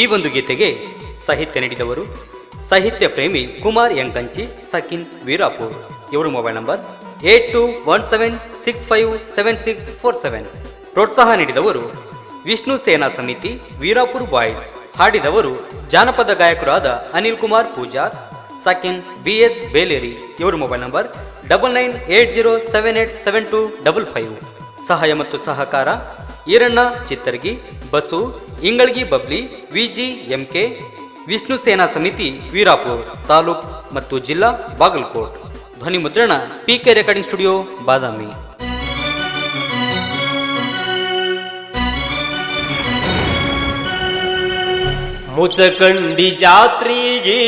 ಈ ಒಂದು ಗೀತೆಗೆ ಸಾಹಿತ್ಯ ನೀಡಿದವರು ಸಾಹಿತ್ಯ ಪ್ರೇಮಿ ಕುಮಾರ್ ಯಂಕಂಚಿ ಸಕಿನ್ ವೀರಾಪುರ್. ಇವರು mobile number eight two one seven six five seven six four seven. ಪ್ರೋತ್ಸಾಹ ನೀಡಿದವರು ವಿಷ್ಣು ಸೇನಾ ಸಮಿತಿ, ವೀರಾಪುರ್ ಬಾಯ್ಸ್. ಹಾಡಿದವರು ಜಾನಪದ ಗಾಯಕರಾದ ಅನಿಲ್ ಕುಮಾರ್ ಪೂಜಾರ್, ಸಕಿನ್ ಬಿ ಎಸ್ ಬೇಲೇರಿ. ಇವರ mobile number double nine eight zero seven eight seven two double five. ಸಹಾಯ ಮತ್ತು ಸಹಕಾರ ಈರಣ್ಣ ಚಿತ್ತರ್ಗಿ, ಬಸು ಇಂಗಳಗಿ ಬಬ್ಲಿ, ವಿಜಿ, ಎಂಕೆ, ವಿಷ್ಣು ಸೇನಾ ಸಮಿತಿ, ವೀರಾಪುರ್ ತಾಲೂಕ್ ಮತ್ತು ಜಿಲ್ಲಾ ಬಾಗಲಕೋಟ್. ಧ್ವನಿ ಮುದ್ರಣ PK recording studio, Badami. Muchakandi ಜಾತ್ರಿಗೆ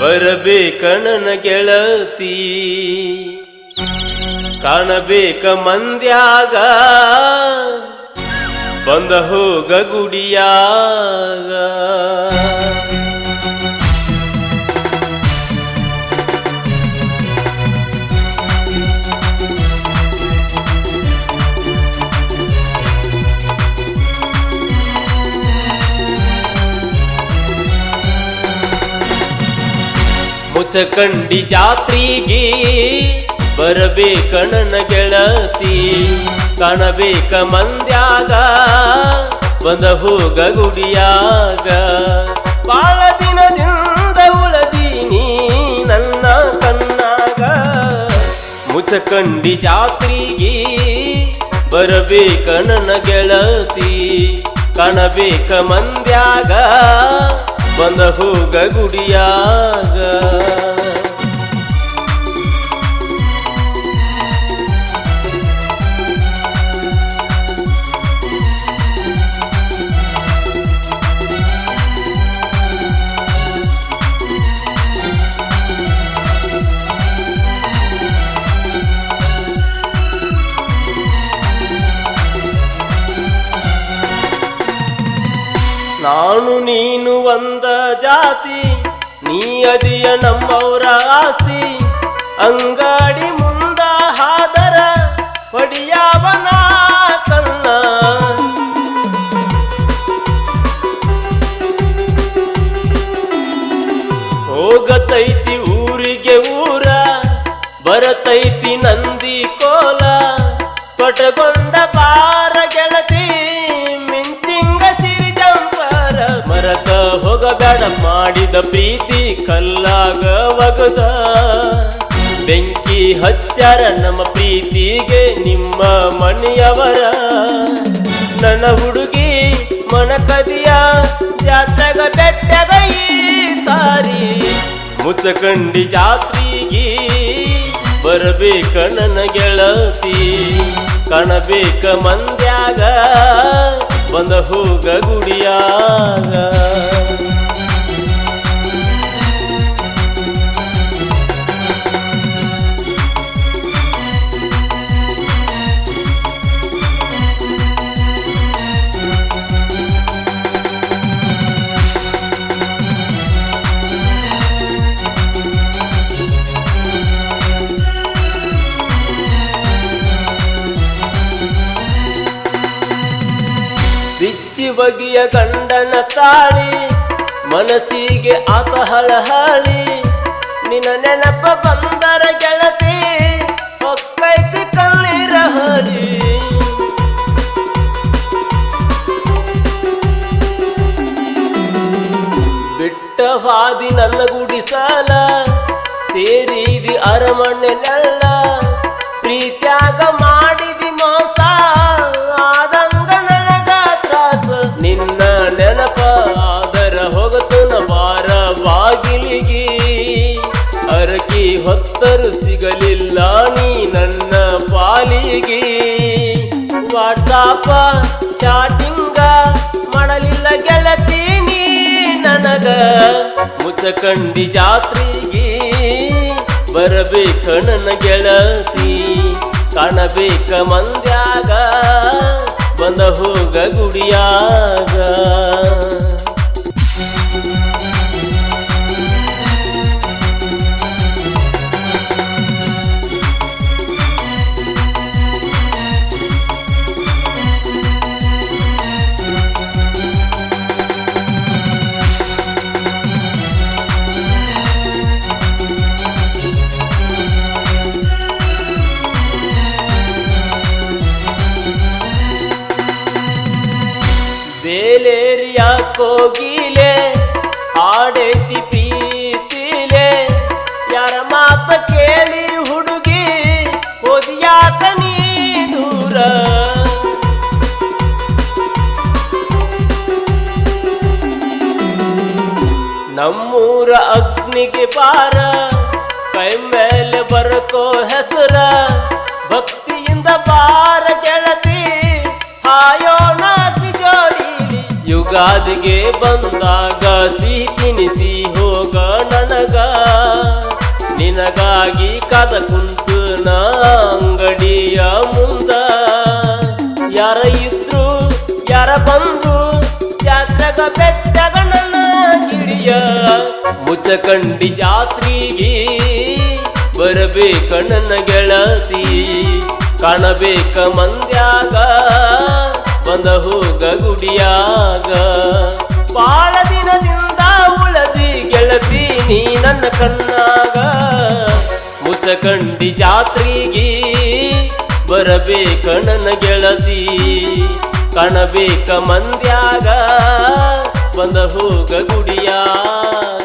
ಬರಬೇಕ ನನ್ನ ಗೆಳತಿ. ಕಾಣಬೇಕ ಮಂದ್ಯಾಗ ಬಂದ ಹೋಗ ಗುಡಿಯಾಗ. ಮುಚಕಂಡಿ ಜಾತ್ರೆಗೆ ಬರಬೇಕ ಕಣನ ಗೆಳತಿ, ಕಾಣಬೇಕ ಮಂದ್ಯಾಗ, ಬಂದ ಹೋಗ ಗುಡಿಯಾಗ. ಬಾಳ ದಿನದಿಂದ ಉಳದೀನಿ ನನ್ನ ಕಣ್ಣಾಗ. ಮುಚಕಂಡಿ ಜಾತ್ರೆಗೆ ಬರಬೇಕಣ್ಣನ ಗೆಳತಿ, ಕಾಣಬೇಕ ಮಂದ್ಯಾಗ, ಬಂದ ಹೋಗ ಗುಡಿಯಾಗ. ನಾನು ನೀನು ಒಂದ ಜಾತಿ ನೀ ಅದಿಯ ನಮ್ಮವರ ಆಸ್ತಿ. ಅಂಗಾಡಿ ಮುಂದ ಹೋಗಬೇಡ ಮಾಡಿದ ಪ್ರೀತಿ ಕಲ್ಲಾಗ ಒಗದ. ಬೆಂಕಿ ಹಚ್ಚಾರ ನಮ್ಮ ಪ್ರೀತಿಗೆ ನಿಮ್ಮ ಮನೆಯವರ. ನನ್ನ ಹುಡುಗಿ ಮನಕದಿಯ ಜಾತ್ರೆಗ ಬೆಟ್ಟಗ ಈ ಸಾರಿ. ಮುಚ್ಚಕಂಡಿ ಜಾತ್ರಿಗೆ ಬರಬೇಕ ನನ್ನ ಗೆಳತಿ. ಕಾಣಬೇಕ ಮಂದ್ಯಾಗ ಬಂದ ಹೋಗ ಗುಡಿಯಾಗ. ಬಿಚ್ಚಿ ಬಗೆಯ ಗಂಡನ ತಾಳಿ, ಮನಸ್ಸಿಗೆ ಆತ ಹಾಳಿ ನಿನ್ನ ನೆನಪ ಬಂದರ ಗೆಳತಿ, ಹೊಕ್ಕೈತಿ ಕಣ್ಣೀರ ಹಳಿ. ಬಿಟ್ಟವಾದಿ ನನ್ನ ಗುಡಿಸಲ, ಸೇರಿದಿ ಅರಮನೆ ನೆಲ್ಲ ಅರಕಿ ಹೊತ್ತರು ಸಿಗಲಿಲ್ಲ ನೀ ನನ್ನ ಪಾಲಿಗೆ. ವಾಟ್ಸಾಪ ಚಾಟಿಂಗ ಮಾಡಲಿಲ್ಲ ಗೆಳತಿ ನೀ ನನಗ. ಮುಚ್ಚಕಂಡಿ ಜಾತ್ರೆಗೆ ಬರಬೇಕ ನನ್ನ ಗೆಳತಿ. ಕಾಣಬೇಕ ಮಂದ್ಯಾಗ, ಬಂದ ಹೋಗ ಗುಡಿಯಾಗ. ಕೋಗಿಲೆ, ಆಡೈತಿ ಪೀತಿಲೆ ಯಾರ ಮಾತ ಕೇಳಿ ಹುಡುಗಿ ಓದಿಯಾತ ನೀ ದೂರ. ನಮ್ಮೂರ ಅಗ್ನಿಗೆ ಪಾರ ಕೈ ಮೇಲೆ ಬರ್ಕೋ ಹೆಸರ. ಯುಗಾದಿಗೆ ಬಂದಾಗ ಸಿಹಿ ತಿನಿಸಿ ಹೋಗ ನನಗ. ನಿನಗಾಗಿ ಕದ ಕುಂತು ನಾ ಅಂಗಡಿಯ ಮುಂದ. ಯಾರ ಇದ್ರು, ಯಾರ ಬಂದು ಜಾತ್ರೆಗ ಬೆಟ್ಟಗ ನನ್ನ ಗಿಡಿಯ ಮುಚ್ಚಕಂಡಿ ಜಾತ್ರಿಗೆ ಬರಬೇಕ ನನ್ನ ಗೆಳತಿ. ಕಾಣಬೇಕ ಮಂದ್ಯಾಗ ಬಂದ ಹೋಗ ಗುಡಿಯಾಗ. ಬಾಳ ದಿನದಿಂದ ಉಳದಿ ಗೆಳತಿ ನೀ ನನ್ನ ಕಣ್ಣಾಗ. ಮುಚ್ಚಕಂಡಿ ಜಾತ್ರೆಗೆ ಬರಬೇಕ ನನ್ನ ಗೆಳತಿ. ಕಾಣಬೇಕ ಮಂದ್ಯಾಗ. ಬಂದ ಹೋಗ ಗುಡಿಯಾಗ.